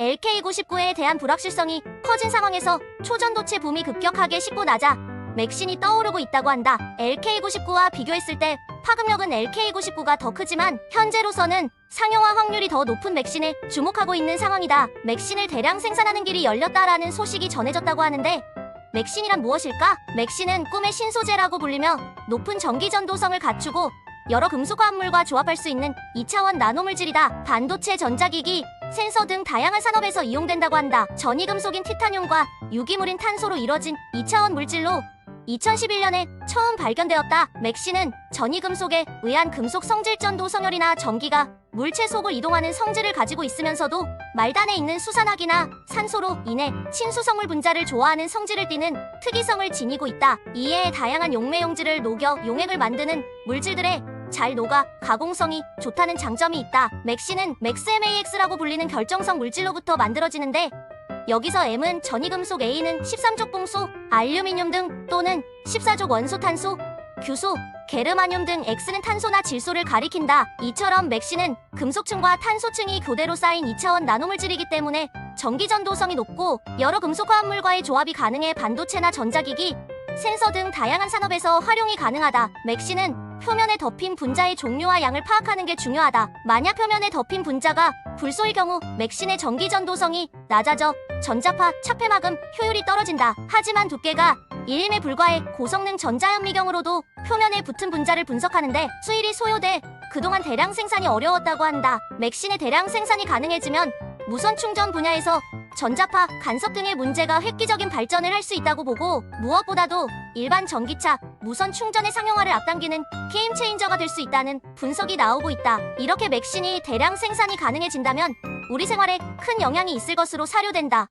LK99에 대한 불확실성이 커진 상황에서 초전도체 붐이 급격하게 싣고 나자 맥신이 떠오르고 있다고 한다. LK99와 비교했을 때 파급력은 LK99가 더 크지만 현재로서는 상용화 확률이 더 높은 맥신을 주목하고 있는 상황이다. 맥신을 대량 생산하는 길이 열렸다라는 소식이 전해졌다고 하는데 맥신이란 무엇일까? 맥신은 꿈의 신소재라고 불리며 높은 전기 전도성을 갖추고 여러 금속 화합물과 조합할 수 있는 2차원 나노물질이다. 반도체, 전자기기, 센서 등 다양한 산업에서 이용된다고 한다. 전이금속인 티타늄과 유기물인 탄소로 이뤄진 2차원 물질로 2011년에 처음 발견되었다. 맥신은 전이금속에 의한 금속 성질 전도 성열이나 전기가 물체 속을 이동하는 성질을 가지고 있으면서도 말단에 있는 수산화기나 산소로 인해 친수성물 분자를 좋아하는 성질을 띠는 특이성을 지니고 있다. 이에 다양한 용매용질을 녹여 용액을 만드는 물질들에 잘 녹아 가공성이 좋다는 장점이 있다. 맥신은 맥스MAX라고 불리는 결정성 물질로부터 만들어지는데 여기서 M은 전이금속 A는 13족 봉소, 알루미늄 등 또는 14족 원소 탄소, 규소, 게르마늄 등 X는 탄소나 질소를 가리킨다. 이처럼 맥신은 금속층과 탄소층이 교대로 쌓인 2차원 나노물질이기 때문에 전기 전도성이 높고 여러 금속 화합물과의 조합이 가능해 반도체나 전자기기, 센서 등 다양한 산업에서 활용이 가능하다. 맥신은 표면에 덮인 분자의 종류와 양을 파악하는 게 중요하다. 만약 표면에 덮인 분자가 불소일 경우 맥신의 전기 전도성이 낮아져 전자파, 차폐막음 효율이 떨어진다. 하지만 두께가 1mm에 불과해 고성능 전자현미경으로도 표면에 붙은 분자를 분석하는데 수일이 소요돼 그동안 대량 생산이 어려웠다고 한다. 맥신의 대량 생산이 가능해지면 무선 충전 분야에서 전자파, 간섭 등의 문제가 획기적인 발전을 할 수 있다고 보고 무엇보다도 일반 전기차, 무선 충전의 상용화를 앞당기는 게임 체인저가 될 수 있다는 분석이 나오고 있다. 이렇게 맥신이 대량 생산이 가능해진다면 우리 생활에 큰 영향이 있을 것으로 사료된다.